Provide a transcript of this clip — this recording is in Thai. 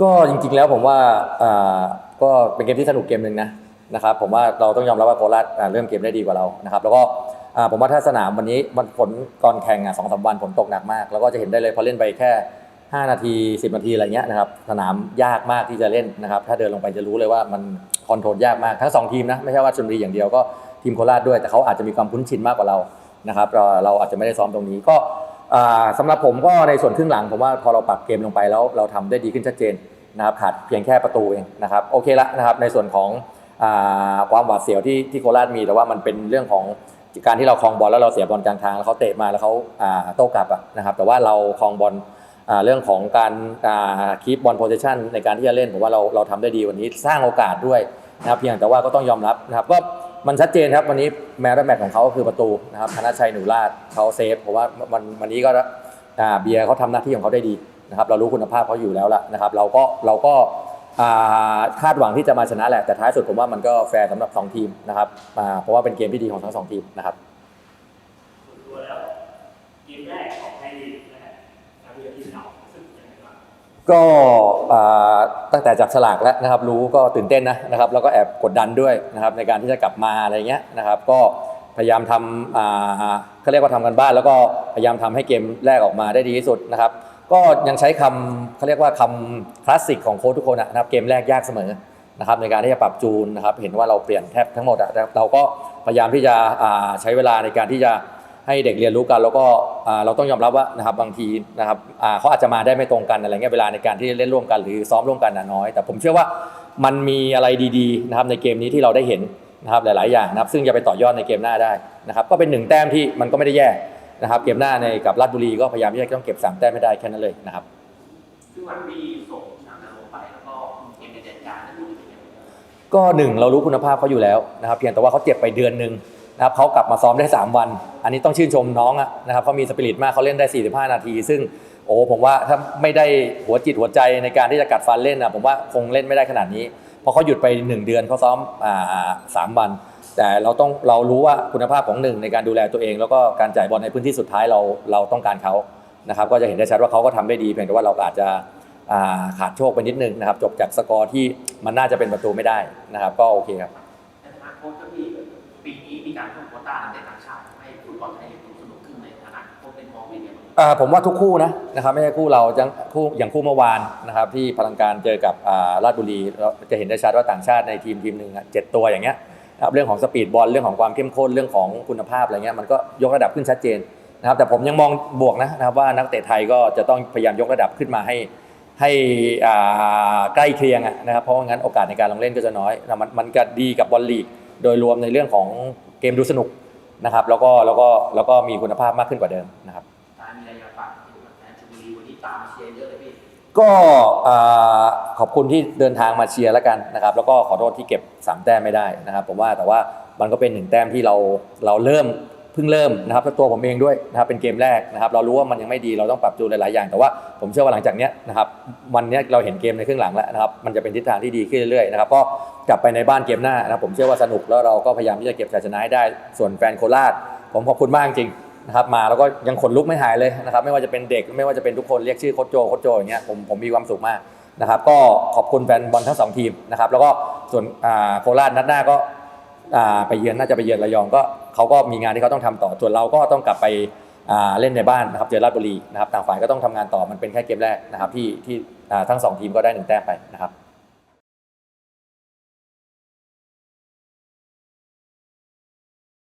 ก็จริงๆแล้วผมว่าอ่าก็เป็นเกมที่สนุกเกมหนึ่งนะนะครับผมว่าเราต้องยอมรับว่าโคราชอ่าเริ่มเกมได้ดีกว่าเรานะครับแล้วก็อ่าผมว่าถ้าสนามวันนี้มันฝนก่อนแข่งอะสองสามวันฝนตกหนักมาก แล้วก็จะเห็นได้เลยพอเล่นไปแค่ 5 นาที 10 นาทีอะไรเงี้ยนะครับสนามยากมากที่จะเล่นนะครับถ้าเดินลงไปจะรู้เลยว่ามันคอนโทรลยากมากทั้งสองทีมนะไม่ใช่ว่าชลบุรีอย่างเดียวก็ทีมโคราชด้วยแต่เขาอาจจะมีความคุ้นชินมากกว่าเรานะครับเราเราอาจจะไม่ได้ซ้อมตรงนี้ก็อ่าสำหรับผมก็ในส่วนครึ่งหลังผมว่าพอเราปรับเกมลงไปแล้วเราทำได้ดีขึ้นชัดเจน นะครับขาดเพียงแค่ประตูเองนะครับโอเคละนะครับในส่วนของอความหวาดเสียวที่ที่โคราชมีแต่ว่ามันเป็นเรื่องของการที่เราครองบอลแล้วเราเสียบอลกลางทางแล้วเขาเตะมาแล้วเขาโต้กลับนะครับ แต่ว่าเราครองบอลเรื่องของการคีปบอลโพ s ิชันในการที่จะเล่นผมว่าเราเราทำได้ดีวันนี้สร้างโอกาสด้วยนะครับเพียงแต่ว่าก็ต้องยอมรับนะครับก็มันชัดเจนครับวันนี้แมตช์แมตช์ของเขาก็คือประตูนะครับธนชัยหนูราชเขาเซฟผมว่าวันวันนี้ก็เบียร์เขาทำหน้าที่ของเขาได้ดี นะครับเรารู้คุณภาพเขาอยู่แล้วล่ะนะครับเราก็เราก็อ่าคาดหวังที่จะมาชนะแหละแต่ท้ายสุดผมว่ามันก็แฟร์สำหรับสองทีมนะครับอ่าเพราะว่าเป็นเกมที่ดีของทั้งสองทีมนะครับส่วนตัวแล้วเกมแรกของไทยลีกนะฮะการเลือกที่เราซึ่งยังไงบ้างก็อ่าตั้งแต่จับฉลากแล้วนะครับรู้ก็ตื่นเต้นนะนะครับแล้วก็แอบกดดันด้วยนะครับในการที่จะกลับมาอะไรเงี้ยนะครับก็พยายามทำอ่าเขาเรียกว่าทำกันบ้าน แล้วก็พยายามทำให้เกมแรกออกมาได้ดีที่สุดนะครับ ก็ยังใช้คำเขาเรียกว่าคำคลาสสิกของโค้ชทุกคนนะครับเกมแรกยากเสมอนะครับในการที่จะปรับจูนนะครับเห็นว่าเราเปลี่ยนแทบทั้งหมดอะแต่เราก็พยายามที่จะใช้เวลาในการที่จะให้เด็กเรียนรู้กัน แล้วก็เราต้องยอมรับว่านะครับบางทีนะครับเขาอาจจะมาได้ไม่ตรงกันอะไรเงี้ยเวลาในการที่เล่นร่วมกันหรือซ้อมร่วมกันน้อย แต่ผมเชื่อว่ามันมีอะไรดีๆนะครับในเกมนี้ที่เราได้เห็นนะครับหลาย ๆ อย่างนะครับซึ่งจะไปต่อยอดในเกมหน้าได้นะครับก็เป็นหนึ่งแต้มที่มันก็ไม่ได้แย่ นะครับเกมหน้าในกับราชบุรีก็พยายามที่จะต้องเก็บสามแต้มให้ได้แค่นั้นเลยนะครับซึ่งวันที่ส่งนำนรงไปแล้วก็เกมในจัดการนั่นคือเป็นยังไงบ้างก็หนึ่งเรารู้คุณภาพเขาอยู่แล้วนะครับ เพียงแต่ว่าเขาเจ็บไปเดือนหนึ่งนะครับเขากลับมาซ้อมได้ 3 วัน อันนี้ต้องชื่นชมน้องอะนะครับเขามีสปิริตมากเขาเล่นได้ 45 นาที ซึ่งโอ้ผมว่าถ้าไม่ได้หัวจิตหัวใจในการที่จะกัดฟันเล่นนะผมว่าคงเล่นไม่ได้ขนาดนี้ พราะเขาหยุดไป 1 เดือนเขาซ้อมสามวัน แต่เราต้องเรารู้ว่าคุณภาพของหนึ่งในการดูแลตัวเอง แล้วก็การจ่ายบอลในพื้นที่สุดท้ายเราเราต้องการเขานะครับก็จะเห็นได้ชัดว่าเขาก็ทำได้ดีเพียงแต่ว่าเราอาจจะาขาดโชคไปนิดนึงนะครับจบจากสกอร์ที่มันน่าจะเป็นประตูไม่ได้นะครับ ก็โอเคครับในฐานะโค้ชก็มีปีนี้มีการเพิ่มโคต้าในตะต่างชาติให้ฟุตบอลไทย อ่าผมว่าทุกคู่นะนะครับไม่ใช่คู่เราจังคู่อย่างคู่เมื่อวานนะครับที่พลังการเจอกับอ่าราชบุรีเราจะเห็นได้ชัดว่าต่างชาติในทีมทีมหนึ่งอะเจ็ดตัวอย่างเงี้ยนะครับเรื่องของสปีดบอลเรื่องของความเข้มข้นเรื่องของคุณภาพอะไรเงี้ยมันก็ยกระดับขึ้นชัดเจนนะครับแต่ผมยังมองบวกนะนะครับว่านักเตะไทยก็จะต้องพยายามยกระดับขึ้นมาให้ให้อ่าใกล้เคียงอะนะครับเพราะว่างั้นโอกาสในการลงเล่นก็จะน้อยนะมันมันก็ดีกับบอลลีกโดยรวมในเรื่องของเกมดูสนุกนะครับแล้วก็แล้วก็แล้วก็มีคุณภาพมากขึ้นกว่าเดิมนะครับ ตามเชียร์เยอะเลยพี่ ก็อ่าขอบคุณที่เดินทางมาเชียร์แล้วกันนะครับ แล้วก็ขอโทษที่เก็บ3แต้มไม่ได้นะครับผมว่าแต่ว่ามันก็เป็นหนึ่งแต้มที่เราเราเริ่มเพิ่งเริ่มนะครับแล้วตัวผมเองด้วยนะครับเป็นเกมแรกนะครับ เรารู้ว่ามันยังไม่ดีเราต้องปรับจูนหลายๆอย่าง แต่ว่าผมเชื่อว่าหลังจากเนี้ยนะครับวันเนี้ยเราเห็นเกมในครึ่งหลังแล้วนะครับมันจะเป็นทิศทางที่ดีขึ้นเรื่อยๆนะครับก็กลับไปในบ้านเกมหน้านะครับผมเชื่อว่าสนุกแล้วเราก็พยายามที่จะเก็บชัยชนะให้ได้ส่วนแฟนโคราชผมขอบคุณมากจริง นะครับมาแล้วก็ยังขนลุกไม่หายเลยนะครับไม่ว่าจะเป็นเด็กไม่ว่าจะเป็นทุกคนเรียกชื่อโคชโจโคชโจอย่างเงี้ยผมผมมีความสุขมากนะครับก็ขอบคุณแฟนบอลทั้งสองทีมนะครับแล้วก็ส่วนอ่าโคราชนัดหน้าก็อ่าไปเยือนน่าจะไปเยือนระยองก็เขาก็มีงานที่เขาต้องทำต่อส่วนเราก็ต้องกลับไปอ่าเล่นในบ้านนะครับเจอราชบุรีนะครับต่างฝ่ายก็ต้องทำงานต่อมันเป็นแค่เกมแรกนะครับที่ที่อ่าทั้งสองทีมก็ได้หนึ่งแต้มไปนะครับ